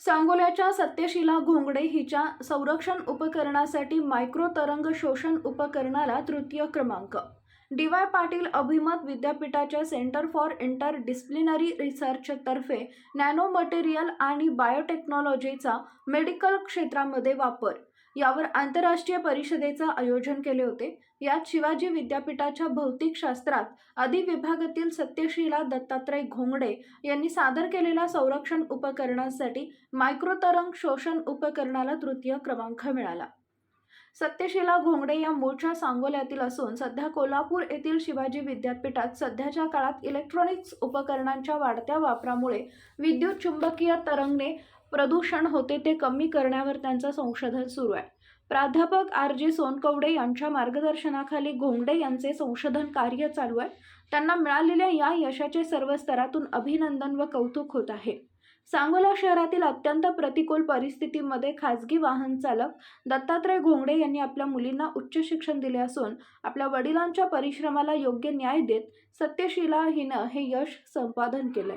सांगोल्याच्या सत्यशिला घोंगडे हिच्या संरक्षण उपकरणासाठी मायक्रो तरंग शोषण उपकरणाला तृतीय क्रमांक. डी वाय पाटील अभिमत विद्यापीठाच्या सेंटर फॉर इंटर डिसिप्लिनरी रिसर्चतर्फे नॅनो मटेरियल आणि बायोटेक्नॉलॉजीचा मेडिकल क्षेत्रामध्ये वापर. यावर आंतरराष्ट्रीय परिषदेचं आयोजन केले होते. यात शिवाजी विद्यापीठाच्या भौतिकशास्त्रात अधिविभागातील सत्यशिला दत्तात्रय घोंगडे यांनी सादर केलेल्या संरक्षण उपकरणांसाठी मायक्रोतरंग शोषण उपकरणाला तृतीय क्रमांक मिळाला. सत्यशिला घोंगडे या मूळच्या सांगोल्यातील असून सध्या कोल्हापूर येथील शिवाजी विद्यापीठात सध्याच्या काळात इलेक्ट्रॉनिक्स उपकरणांच्या वाढत्या वापरामुळे विद्युत चुंबकीय तरंगणे प्रदूषण होते ते कमी करण्यावर त्यांचं संशोधन सुरू आहे. प्राध्यापक आर जे सोनकवडे यांच्या मार्गदर्शनाखाली घोंगडे यांचे संशोधन कार्य चालू आहे. त्यांना मिळालेल्या या यशाचे सर्व स्तरातून अभिनंदन व कौतुक होत आहे. सांगोला शहरातील अत्यंत प्रतिकूल परिस्थितीमध्ये खाजगी वाहन चालक दत्तात्रय घोंगडे यांनी आपल्या मुलींना उच्च शिक्षण दिले असून आपल्या वडिलांच्या परिश्रमाला योग्य न्याय देत सत्यशिला हिनं हे यश संपादन केलंय.